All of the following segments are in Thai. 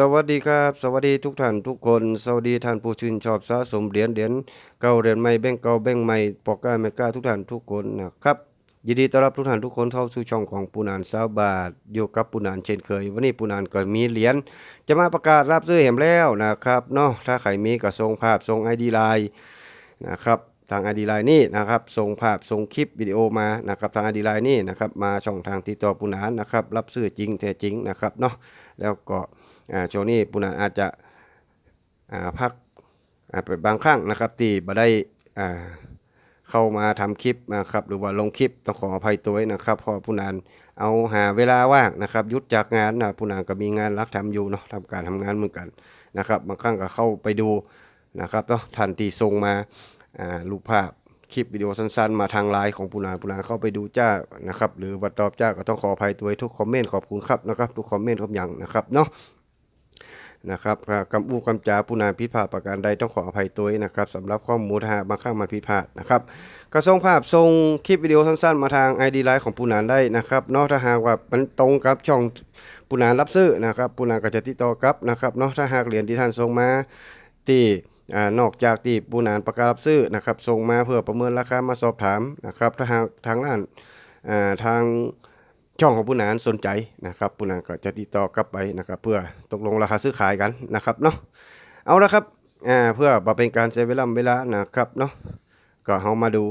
สวัสดีครับ สวัสดีทุกท่านทุกคน สวัสดีท่านผู้ชื่นชอบสะสมเหรียญเหรียญเก่าเหรียญใหม่แบ่งเก่าแบ่งใหม่ปอกก้าไม่กล้าทุกท่านทุกคนนะครับยินดีต้อนรับทุกท่านทุกคนเข้าสู่ช่องของปูนานสาวบาทอยู่กับปูนานเช่นเคย วันนี้ปูนานก็มีเหรียญจะมาประกาศรับซื้อแหมแล้วนะครับเนาะถ้าใครมีก็ส่งภาพส่งไอดีไลน์นะครับทางไอดีไลน์นี่นะครับส่งภาพส่งคลิปวิดีโอมานะครับทางไอดีไลน์นี่นะครับมาช่องทางติดต่อปูนานนะครับรับซื้อจริงแท้จริงนะครับเนาะแล้วก็ ช่วงนี้ปูนานอาจจะพักไปบางครั้งนะครับที่บ่ได้เข้ามาทำคลิปนะครับหรือว่าลงคลิปต้องขออภัยตัวนะครับพราะผู้นานเอาหาเวลาว่างนะครับยุดจากงานนะผู้นานก็มีงานรักทำอยู่เนาะทำการทำงานเหมือนกันนะครับ บางครั้งก็เข้าไปดูนะครับเนาะทันทีส่งมารูปภาพคลิปวิดีโอสั้นๆ มาทางไลน์ของผู้นานผู้นานเข้าไปดูจ้านะครับ หรือว่าตอบจ้าก็ต้องขออภัยตัวทุกคอมเมนต์ขอบคุณครับนะครับ ทุกคอมเมนต์ทุกอย่างนะครับเนาะ นะครับอ่ากำอู้กำจาผู้นานผิพาดประการใดต้องขออภัยตัวนะครับสำหรับข้อมูลหากบางครั้งมันผิพาดนะครับก็ส่งภาพส่งคลิปวิดีโอสั้นๆ มาทาง ID ไลน์ของผู้นานได้นะครับเนอกถ้าหากว่ามันตรงกับช่องผู้นานรับซื้อนะครับผู้นานก็จะติดต่อกับนะครับเนาะถ้าหากเหรียญที่ท่านส่งมาที่นอกจากที่ผู้นานประกาศรับซื้อนะครับส่งมาเพื่อประเมินราคามาสอบถามนะครับถ้าหากทางด้านทาง ช่องของผู้นานสนใจนะครับผู้นานก็จะติดต่อกลับไปนะครับ เพื่อตกลงราคาซื้อขายกันนะครับเนาะเอาละครับอ่าเพื่อบ่เป็นการเสียเวลาเวลานะครับเนาะก็เฮามาดู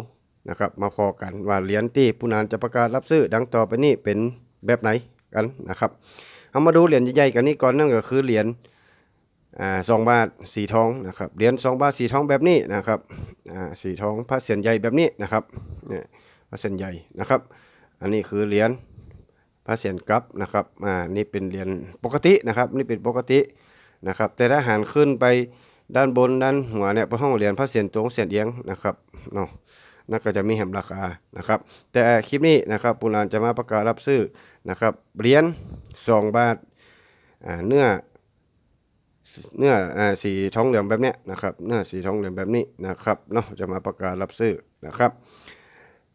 นะครับมาพอกันว่าเหรียญที่ผู้นานจะประกาศรับซื้อดังต่อไปนี้เป็นแบบไหนกันนะครับเอามาดูเหรียญใหญ่ๆกันนี้ก่อนนั่นก็คือเหรียญอ่าสองบาทสีทองนะครับเหรียญสองบาทสีทองแบบนี้นะครับอ่าสีทองพระเสียนใหญ่แบบนี้นะครับเนี่ยพระเสียนใหญ่นะครับ อันนี้คือเหรียญ พระเศียรกับนะครับอ่านี่เป็นเหรียญปกตินะครับ นี่เป็นปกตินะครับ แต่ถ้าหันขึ้นไปด้านบนด้านหัวเนี่ยเป็นห้องเหรียญพระเศียรตรงเศียรเอียงนะครับเนาะนั่นก็จะมีแหมราคานะครับ แต่คลิปนี้นะครับปุนานจะมาประกาศรับซื้อนะครับเหรียญ2บาทอ่าเนื้อเนื้ออ่าสีทองเหลืองแบบเนี้ยนะครับเนื้อสีทองเหลืองแบบนี้นะครับเนาะจะมาประกาศรับซื้อนะครับ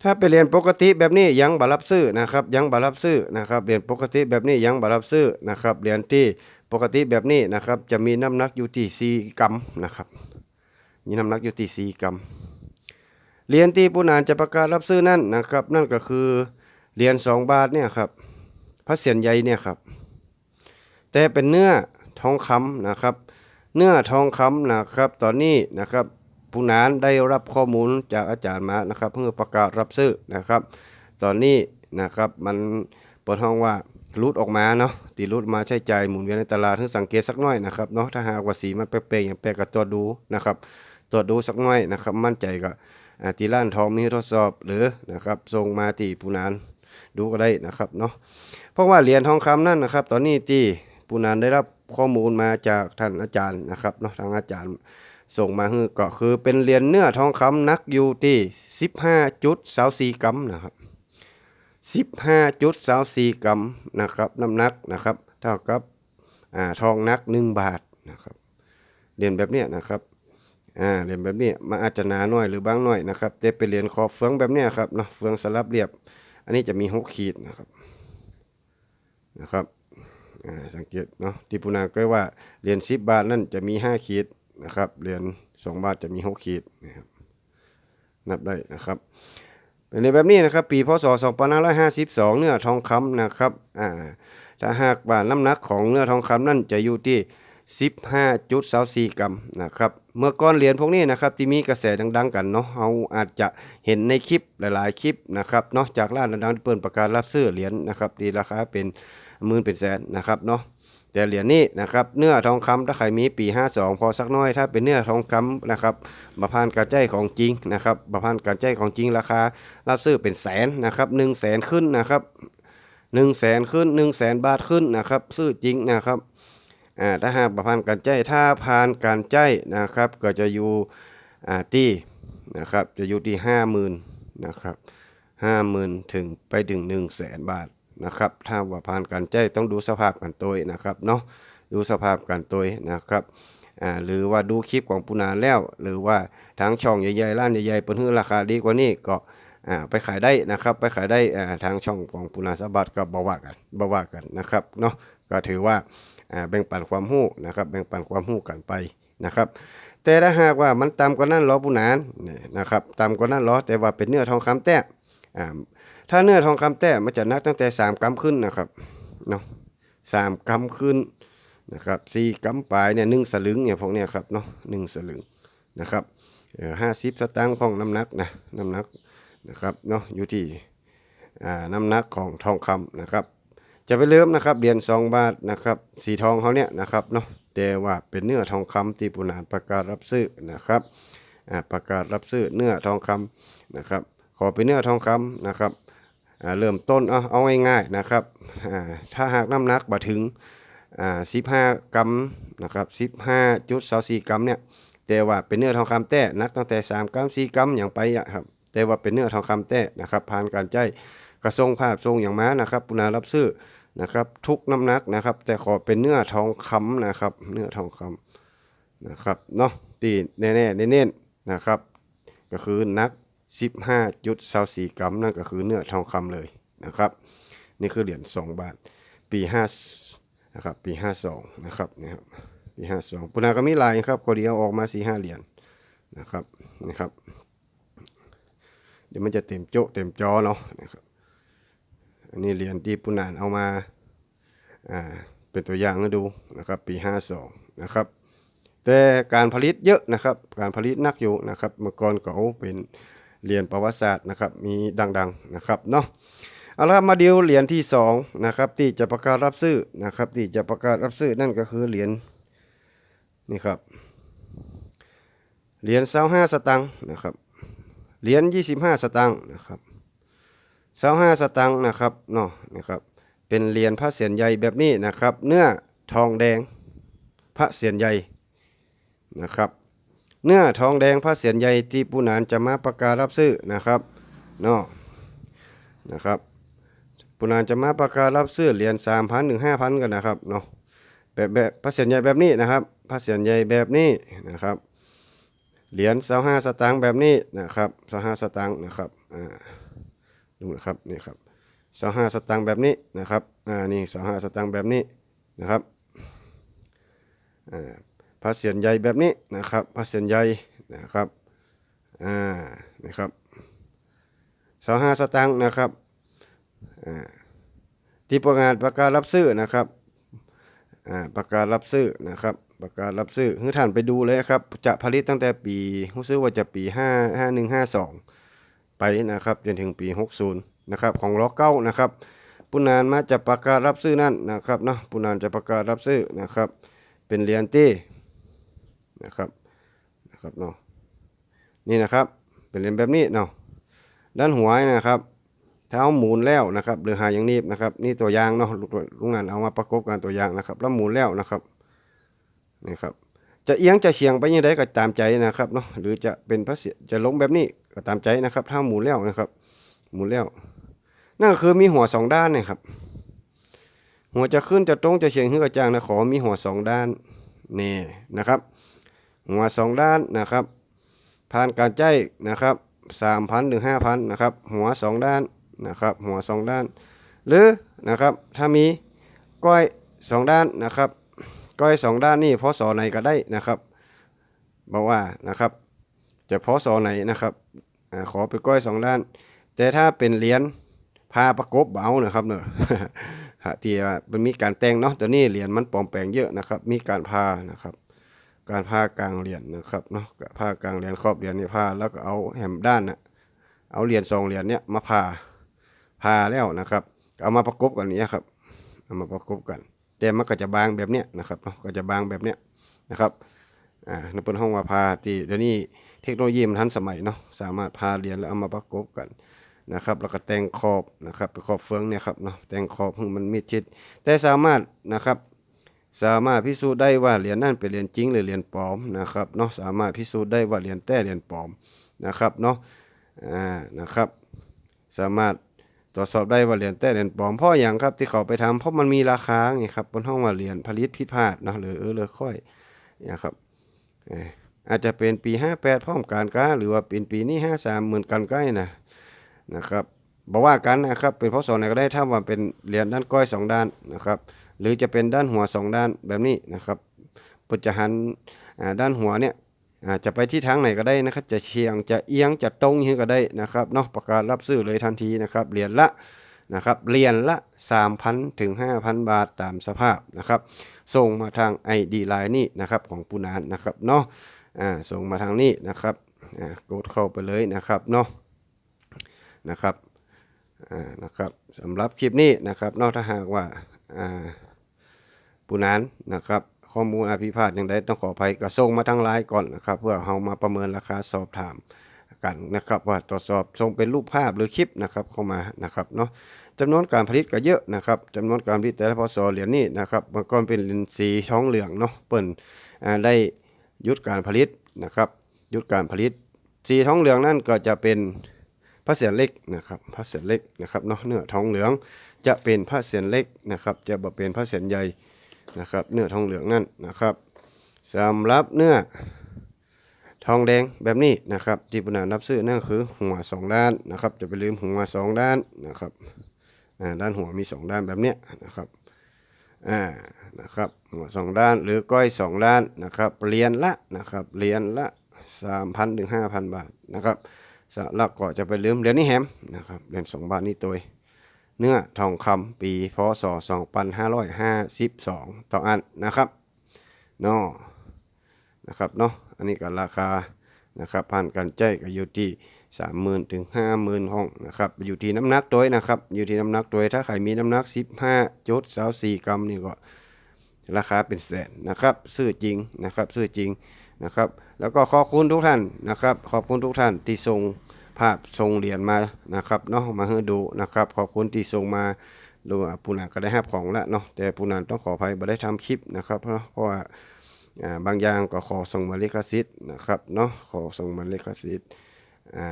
ถ้าไปเรียนปกติแบบนี้ยังบารับซื้อนะครับ ยังบารับซื้อนะครับเรียนปกติแบบนี้ยังบารับซื้อนะครับเรียนที่ปกติแบบนี้นะครับ จะมีน้ำหนักอยู่ที่4กรัมนะครับ มีน้ำหนักอยู่ที่4กรัมเหรียญที่ผู้นานจะประกาศรับซื้อนั่นนะครับ นั่นก็คือเหรียญ2บาทเนี่ยครับพระเศียรใหญ่เนี่ยครับ แต่เป็นเนื้อทองคำนะครับ เนื้อทองคำนะครับ ตอนนี้นะครับ ผู้นานได้รับข้อมูลจากอาจารย์มานะครับเพื่อประกาศรับซื้อนะครับ ตอนนี้นะครับมันเปิดห้องว่ารูดออกมาเนาะตีรูดมาใช้จ่ายหมุนเวียนในตลาดเพื่อสังเกตสักหน่อยนะครับเนาะถ้าหากว่าสีมันแปลกๆอย่างแปลกก็ตรวจดูนะครับตรวจดูสักหน่อยนะครับ มั่นใจก็อ่าที่ร้านทองมีทดสอบหรือนะครับส่งมาที่ผู้นานดูก็ได้นะครับเนาะเพราะว่าเหรียญทองคำนั่นนะครับ ตอนนี้ที่ผู้นานได้รับข้อมูลมาจากท่านอาจารย์นะครับเนาะทางอาจารย์ ส่งมาคือก็คือเป็นเหรียญเนื้อทองคำนักอยู่ที่15.24กรัมนะครับ15.24กรัมนะครับน้ำหนักนะครับ เท่ากับอ่าทองหนัก1บาทนะครับเหรียญแบบเนี้ยนะครับอ่าเหรียญแบบนี้มันอาจจะหนาหน่อยหรือบางหน่อยนะครับแต่เป็นเหรียญขอบเฟืองแบบเนี้ยครับเนาะเฟืองสลับเรียบ อันนี้จะมีหกขีดนะครับนะครับสังเกตเนาะที่ปูนาก็ว่าเหรียญ10 บาทนั่นจะมี 5 ขีด นะครับเหรียญ2บาทจะมี6ขีดนะครับนับได้นะครับเป็นแบบนี้นะครับ ปีพศ2552 เนื้อทองคำนะครับอ่าถ้าหากว่าน้ำหนักของเนื้อทองคำนั่นจะอยู่ที่ 15.24 กรัมนะครับ เมื่อก้อนเหรียญพวกนี้นะครับที่มีกระแสดังๆกันเนาะเราอาจจะเห็นในคลิปหลายๆคลิปนะครับเนาะจากร้านดังๆเปิดประกาศรับซื้อเหรียญนะครับที่ราคาเป็นหมื่นเป็นแสนนะครับเนาะ แต่เหรียญนี้นะครับเนื้อทองคำถ้าใครมีปี 52 พอสักน้อยถ้าเป็นเนื้อทองคำนะครับบะพานการใจของจริงนะครับบะพานการใจของจริงราคา รับซื้อเป็นแสนนะครับ1 0 0 0 0แสนขึ้นนะครับ1 0 0 0 0แสนขึ้น1 0 0 0 0แสนบาทขึ้นนะครับซื้อจริงนะครับอ่าถ้าหากบะพานการใจถ้าผ่านการใจนะครับก็จะอยู่อ่าที่นะครับจะอยู่ที่ 50,000นะครับ50,000 ถึงไปถึง 1 0 0 0 0แสนบาท นะครับถ้าว่าผ่านการใจต้องดูสภาพกันตัวนะครับเนาะดูสภาพกันตัวนะครับหรือว่าดูคลิปของปูนาแล้ว หรือว่าทางช่องใหญ่ๆร้านใหญ่ๆเปิ้นฮื้อราคาดีกว่านี้ก็ไปขายได้นะครับ ไปขายได้ทางช่องของปูนาสบัดก็บ่ว่ากันบ่ว่ากันนะครับเนาะก็ถือว่าแบ่งปันความรู้นะครับ แบ่งปันความรู้กันไปนะครับ แต่ถ้าหากว่ามันต่ำกว่านั้นล้อผู้นานนี่นะครับต่ำกว่านั้นล้อแต่ว่าเป็นเนื้อทองคำแท้ ถ้าเนื้อทองคำแท้มันจะนักตั้งแต่3กรัมขึ้นนะครับเนาะสามกรัมขึ้นนะครับสี่กรัมปลายเนี่ยหนึ่งสลึงเนี่ยพวกเนี้ยครับเนาะหนึ่งสลึงนะครับห้าสิบสตางค์ของน้ำหนักนะน้ำหนักนะครับเนาะอยู่ที่อ่าน้ำหนักของทองคำนะครับ จะไปเริ่มนะครับเหรียญ2บาทนะครับสีทองเขาเนี่ยนะครับเนาะแต่ว่าเป็นเนื้อทองคำที่ปุนานประกาศรับซื้อนะครับอ่าประกาศรับซื้อเนื้อทองคำนะครับ ขอเป็นเนื้อทองคำนะครับ เริ่มต้นเอาเอาง่ายๆนะครับถ้าหากน้ำหนักบ่ถึง15 กรัมนะครับ15.24กรัมเนี่ยแต่ว่าเป็นเนื้อทองคำแท้นักตั้งแต่ 3 กรัม 4 กรัมอย่างไปอะครับแต่ว่าเป็นเนื้อทองคำแท้นะครับผ่านการใจกระทรงภาพทรงอย่างม้านะครับปุนารับซื้อนะครับทุกน้ำหนักนะครับ แต่ขอเป็นเนื้อทองคำนะครับเนื้อทองคำนะครับเนาะตีแน่ๆเน้นๆนะครับ ก็คือนัก 15.24กรัม นั่นก็คือเนื้อทองคำเลยนะครับ นี่คือเหรียญ2บาท ปี5นะครับ ปี 52 นะครับนี่ครับปี52ปุนาก็มีลายครับก็เดียวออกมา4 5เหรียญนะครับนะครับ เดี๋ยวมันจะเต็มโจ๊ะเต็มจอเนาะนะครับ อันนี้เหรียญที่ปุนานเอามาอ่าเป็นตัวอย่างให้ดูนะครับ ปี 52 นะครับแต่การผลิตเยอะนะครับ การผลิตนักอยู่นะครับ เมื่อก่อนก็เป็น เหรียญประวัติศาสตร์นะครับมีดังๆนะครับเนาะเอาละครับมาดูเหรียญที่2นะครับที่จะประกาศรับซื้อนะครับที่จะประกาศรับซื้อนั่นก็คือเหรียญนี่ครับเหรียญ25สตังค์นะครับเหรียญ25สตังค์นะครับเสาห้าสตังค์นะครับเนาะนะครับเป็นเหรียญพระเศียรใหญ่แบบนี้นะครับ เนื้อทองแดงพระเศียรใหญ่นะครับ เนื้อทองแดงพระเศียรใหญ่ที่ปูนานจะมาประกาศรับซื้อนะครับเนาะนะครับปูนานจะมาประกาศรับซื้อเหรียญสามพันถึงห้าพันกันนะครับเนาะแบบแบบพระเศียรใหญ่แบบนี้นะครับพระเศียรใหญ่แบบนี้นะครับเหรียญเสาห้าสตังค์แบบนี้นะครับเสาห้าสตังค์นะครับอ่าดูนะครับนี่ครับสองห้าสตางค์แบบนี้นะครับอ่านี่สองห้าสตางค์แบบนี้นะครับอ่า พระเศียรใหญ่แบบนี้นะครับพระเศียรใหญ่นะครับอ่านะครับสองห้าสตางค์นะครับอ่าที่ประกาศประกาศรับซื้อนะครับอ่าประกาศรับซื้อนะครับประกาศรับซื้อให้ท่านไปดูเลยครับจะผลิตตั้งแต่ปีรู้สึกว่าจะปีห้าห้าหนึ่งห้าสองไปนะครับจนถึงปี60นย์นะครับของล็อกเก้านะครับปุนานมาจะประกาศรับซื้อนั่นนะครับเนาะปุนานจะประกาศรับซื้อนะครับ เป็นเรียญตี้ นะครับนะครับเนาะนี่นะครับเป็นเหรียญแบบนี้เนาะด้านหัวนะครับเท้าหมุนแล้วนะครับหรือหาอย่างนี้นะครับ นี่ตัวอย่างเนาะลุงนันเอามาประกบกันตัวอย่างนะครับ แล้วหมุนแล้วนะครับนี่ครับ จะเอียงจะเฉียงไปยังไงก็ตามใจนะครับเนาะหรือจะเป็นพระเสียจะลงแบบนี้ก็ตามใจนะครับถ้าหมุนแล้วนะครับ หมุนแล้ว นั่นก็คือมีหัวสองด้านนะครับ หัวจะขึ้นจะตรงจะเฉียงขึ้นกระจางนะขอมีหัวสองด้านนี่นะครับ หัวสองด้านนะครับ ผ่านการใจนะครับสามพันถึงห้าพันนะครับ หัวสองด้านนะครับ หัวสองด้าน หรือนะครับถ้ามีก้อยสองด้านนะครับ ก้อยสองด้านนี่พอสอไหนก็ได้นะครับบอกว่านะครับจะพอสอไหนนะครับอขอไปก้อยสองด้าน แต่ถ้าเป็นเหรียญพาประกบเบานะครับเนอะที่ว่ามันมีการแต่งเนาะตัวนี้เหรียญมันปลอมแปลงเยอะนะครับ มีการพานะครับ การพากลางเหรียญนะครับเนาะพากลางเหรียญครอบเหรียญนี่พาแล้วก็เอาแหมด้านนะเอาเหรียญสองเหรียญเนี้ยมาพาพาแล้วนะครับ เอามาประกบกันเนี้ยครับเอามาประกบกันแต่มันก็จะบางแบบเนี้ยนะครับเนาะก็จะบางแบบเนี้ยนะครับอ่าในเป็นห้องว่าพาที่เดี๋ยวนี้เทคโนโลยีมันทันสมัยเนาะสามารถพาเหรียญแล้วเอามาประกบกันนะครับแล้วก็แต่งขอบนะครับขอบเฟืองเนี่ยครับเนาะแต่งขอบมันมิดชิด แต่สามารถนะครับ สามารถพิสูจน์ได้ว่าเหรียญนั่นเป็นเหรียญจริงหรือเหรียญปลอมนะครับเนาะสามารถพิสูจน์ได้ว่าเหรียญแต้เหรียญปลอมนะครับเนาะอ่านะครับ สามารถตรวจสอบได้ว่าเหรียญแต้เหรียญปลอมเพราะอย่างครับที่เขาไปทำเพราะมันมีราคาไงครับบนห้องว่าเหรียญผลิตผิดพลาดนะหรือเออเลยค่อยนะครับอาจจะเป็นปี 58 พร้อมการก้าหรือว่าเป็นปีนี้ 53เหมือนกันใกล้นะนะครับบอกว่ากันนะครับเป็นพศไหนก็ได้ถ้าว่าเป็นเหรียญด้านก้อยสองด้านนะครับ หรือจะเป็นด้านหัวสองด้านแบบนี้นะครับปุจจหันอ่าด้านหัวเนี่ยจะไปที่ทางไหนก็ได้นะครับ จะเฉียงจะเอียงจะตรงยังก็ได้นะครับนาะประกาศรับซื้อเลยทันทีนะครับเหรียญละนะครับเหรียญละ 3,000 ถึง 5,000 บาทตามสภาพนะครับส่งมาทาง ID Line นี่นะครับของปูนานนะครับเนาะอ่าส่งมาทางนี้นะครับอ่ากดเข้าไปเลยนะครับเนาะนะครับอ่านะครับสำหรับคลิปนี้นะครับนอกถ้าหากว่าอ่า ปูนานนะครับข้อมูลอภิพาทอย่างใดต้องขออภัยก็ส่งมาทางไลน์ก่อนนะครับ เพื่อเรามาประเมินราคาสอบถามกันนะครับว่าตรวจสอบส่งเป็นรูปภาพหรือคลิปนะครับเข้ามานะครับเนาะจำนวนการผลิตก็เยอะนะครับจำนวนการผลิตแต่ละพศเหรียญนี่นะครับมันก็เป็นสีท้องเหลืองเนาะเปิ้นได้ยุดการผลิตนะครับยุดการผลิต สีท้องเหลืองนั่นก็จะเป็นพระเศียรเล็กนะครับพระเศียรเล็กนะครับเนาะเนื้อท้องเหลืองจะเป็นพระเศียรเล็กนะครับจะบ่เป็นพระเศียรใหญ่ นะครับ เนื้อทองเหลืองนั่นนะครับสำหรับเนื้อทองแดงแบบนี้นะครับ ที่ปุณานับซื้อนั่นคือหัวสองด้านนะครับจะไปลืมหัวสองด้านนะครับอ่าด้านหัวมีสองด้านแบบเนี้ยนะครับอ่านะครับหัวสองด้านหรือก้อยสองด้านนะครับเรียญละนะครับเรียญละสามพันถึงห้าพันบาทนะครับสำหรับก็จะไปลืมเหรียญนี้แฮมนะครับเหรียญสองบาทนี่ตัว เนื้อทองคำปีพศสองพันห้าร้องต่ออันนะครับเนาะนะครับเนาะอันนี้ก็ราคานะครับผ่านการใจก็อยู่ที่สามหมื่นถึงห้าหมื่นห้องนะครับอยู่ที่น้ำหนักตัวนะครับอยู่ที่น้ำหนักตัวถ้าใครมีน้ำหนักสิบห้าจุดสาสี่กรัมนี่ก็ราคาเป็นแสนนะครับซื้อจริงนะครับซื้อจริงนะครับ แล้วก็ขอบคุณทุกท่านนะครับ ขอบคุณทุกท่านที่ส่ง ภาพส่งเหรียญมานะครับเนาะมาให้ดูนะครับ ขอบคุณที่ส่งมาดูปูนาก็ได้รับของแล้วเนาะแต่ปูนาต้องขออภัยไม่ได้ทำคลิปนะครับ เพราะว่าบางอย่างก็ขอส่งมาลิขสิทธิ์นะครับเนาะขอส่งมาลิขสิทธิ์อ่า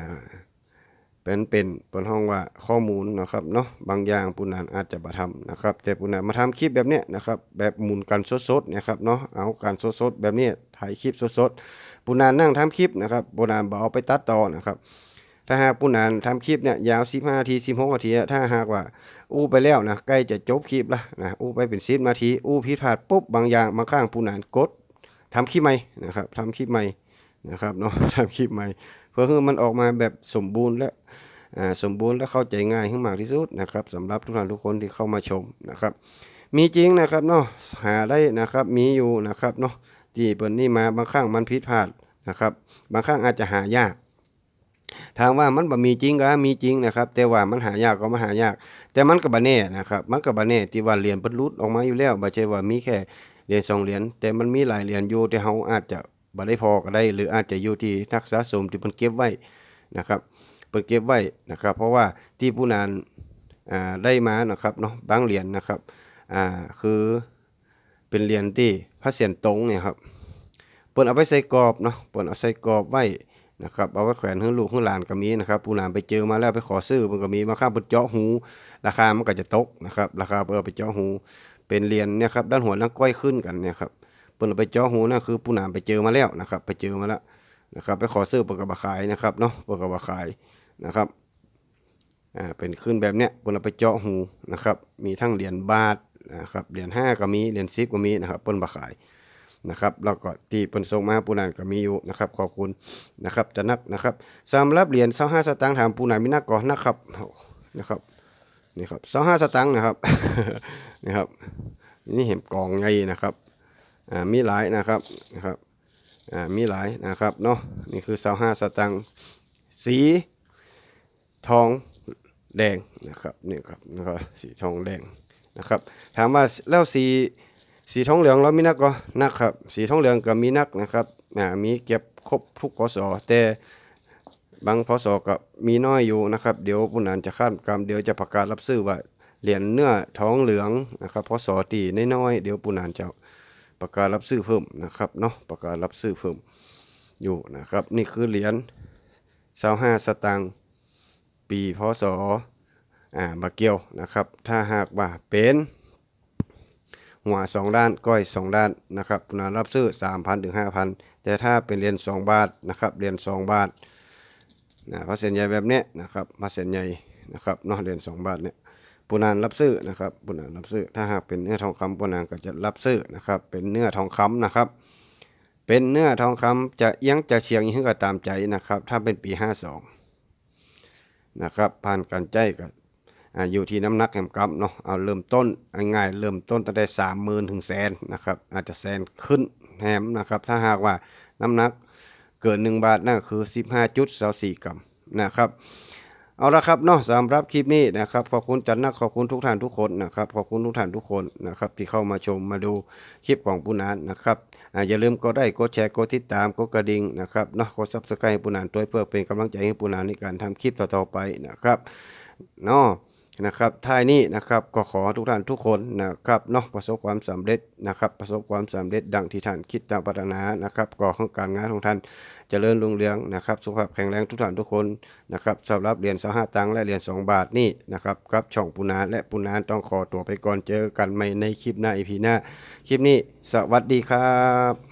เป็นเป็นเป็นห้องว่าข้อมูลนะครับเนาะบางอย่างปุนันอาจจะมาทำนะครับ แต่ปุนันมาทำคลิปแบบเนี้ยนะครับแบบหมุนกันสดๆนะครับเนาะเอาการสดๆแบบนี้ถ่ายคลิปสดๆปุนันนั่งทำคลิปนะครับปุนันบเอาไปตัดต่อนะครับ ถ้าหากปุนันทำคลิปเนี่ยยาว15นาที16นาที ถ้าหากว่า อู้ไปแล้วนะใกล้จะจบคลิปละนะอู้ไปเป็น10นาที อู้ผิดพลาดปุ๊บบางอย่างบางข้างปุนันกดทำคลิปใหม่นะครับทำคลิปใหม่นะครับเนาะทำคลิปใหม่ เพื่อให้มันออกมาแบบสมบูรณ์และอ่าสมบูรณ์และเข้าใจง่ายให้มากที่สุดนะครับสำหรับทุกท่านทุกคนที่เข้ามาชมนะครับ มีจริงนะครับเนาะหาได้นะครับมีอยู่นะครับเนาะที่เปิดนี่มาบางครั้งมันผิดพลาดนะครับ บางครั้งอาจจะหายาก ทางว่ามันบ่มีจริงก็มีจริงนะครับ แต่ว่ามันหายากก็มันหายาก แต่มันก็บ่แน่นะครับ มันก็บ่แน่ที่ว่าเหรียญเพิ่นหลุดออกมาอยู่แล้วบ่ใช่ว่ามีแค่เหรียญสองเหรียญแต่มันมีหลายเหรียญอยู่ที่เขาอาจจะบ่ได้พอก็ได้ หรืออาจจะอยู่ที่นักสะสมที่เพิ่นเก็บไว้นะครับเพิ่นเก็บไว้นะครับ เพราะว่าที่ผู้นานอ่าได้มานะครับเนาะบางเหรียญนะครับอ่าคือเป็นเหรียญที่พระเศียรตรงเนี่ยครับเพิ่นเอาไปใส่กรอบเนาะเพิ่นเอาใส่กรอบไว้ นะครับเอาไว้แขวนให้ลูกให้หลานก็มีนะครับผู้นานไปเจอมาแล้วไปขอซื้อมันก็มีมาค่าเพิ่นเจาะหู ราคามันก็จะตกนะครับราคาเพิ่นเอาไปเจาะหู เป็นเหรียญเนี่ยครับด้านหัวด้านก้อยขึ้นกันเนี่ยครับเพิ่นเอาไปเจ่อหูนั่นคือผู้หนามไปเจอมาแล้วนะครับ ไปเจอมาแล้วนะครับไปขอซื้อเปิดกระบะขายนะครับเนาะเปิดกระบะขายนะครับอ่าเป็นขึ้นแบบเนี้ยเพิ่นเอาไปเจาะหูนะครับมีทั้งเหรียญบาทนะครับเหรียญห้าก็มีเหรียญสิบก็มีนะครับเพิ่นมาขาย นะครับแล้วก็ที่เพิ่นส่งมาผู้นานก็มีอยู่นะครับขอบคุณนะครับจะนักนะครับสำหรับเหรียญ25สตางค์ถามผู้นานมีนักก่อนนะครับนะครับนี่ครับสองห้าสตังค์นะครับนี่ครับนี่เห็นกองไงนะครับอ่ามีหลายนะครับนะครับอ่ามีหลายนะครับเนาะนี่คือสองห้าสตังค์สีทองแดงนะครับนี่ครับนะครับสีทองแดงนะครับถามว่าแล้วสี สีทองเหลืองเรามีนักก็นักครับ สีทองเหลืองก็มีนักนะครับอ่ามีเก็บครบทุกกสแต่บางพศก็มีน้อยอยู่นะครับ เดี๋ยวผู้นานจะคาดกรรมเดี๋ยวจะประกาศรับซื้อว่าเหรียญเนื้อทองเหลืองนะครับพศตีน้อยๆเดี๋ยวผู้นานจะประกาศรับซื้อเพิ่มนะครับเนาะประกาศรับซื้อเพิ่มอยู่นะครับ นี่คือเหรียญ25สตางค์ปีพศอ่าบาเกียวนะครับ ถ้าหากว่าเป็น หัวสองด้าน ก้อยสองด้านนะครับผู้นานรับซื้อ 3,000ถึง5,000 แต่ถ้าเป็นเหรียญ2 บาทนะครับเหรียญ2 บาทนะพระเส้นใหญ่แบบนี้นะครับพระเส้นใหญ่นะครับนาะเหรียญสองบาทเนี่ยปูนานรับซื้อนะครับปูนานรับซื้อ ถ้าหากเป็นเนื้อทองคำปูนานก็จะรับซื้อนะครับ เป็นเนื้อทองคำนะครับ เป็นเนื้อทองคำจะเอียงจะเฉียงยังก็ตามใจนะครับ ถ้าเป็นปี 52นะครับผ่านการใจก็ อยู่ที่น้ำหนักแหมกำเนาะเอาเริ่มต้นง่ายเริ่มต้นตั้งแต่สามหมื่นถึงแสนนะครับอาจจะแสนขึ้นแฮมนะครับถ้าหากว่าน้ำหนักเกิน 1 บาทนั่นคือ 15.24กรัมนะครับเอาละครับเนาะสำหรับคลิปนี้นะครับขอบคุณจันนักขอบคุณทุกท่านทุกคนนะครับขอบคุณทุกท่านทุกคนนะครับที่เข้ามาชมมาดูคลิปของปุนานนะครับอย่าลืมกดไลค์กดแชร์กดติดตามกดกระดิ่งนะครับเนาะกดซับสไครต์ปุนานด้วยเพื่อเป็นกำลังใจให้ปุนานในการทำคลิปต่อๆไปนะครับเนาะ นะครับท้ายนี้นะครับก็ขอทุกท่านทุกคนนะครับเนาะประสบความสำเร็จนะครับ ประสบความสำเร็จดังที่ท่านคิดตามปรารถนานะครับก่อของการงานของท่านเจริญรุ่งเรืองนะครับ สุขภาพแข็งแรงทุกท่านทุกคนนะครับสำหรับเหรียญสห้าตังและเหรียญ2บาทนี่นะครับกับช่องปุนานและปุนานต้องขอตัวไปก่อนเจอกันใหม่ในคลิปหน้าอีพีหน้า คลิปนี้สวัสดีครับ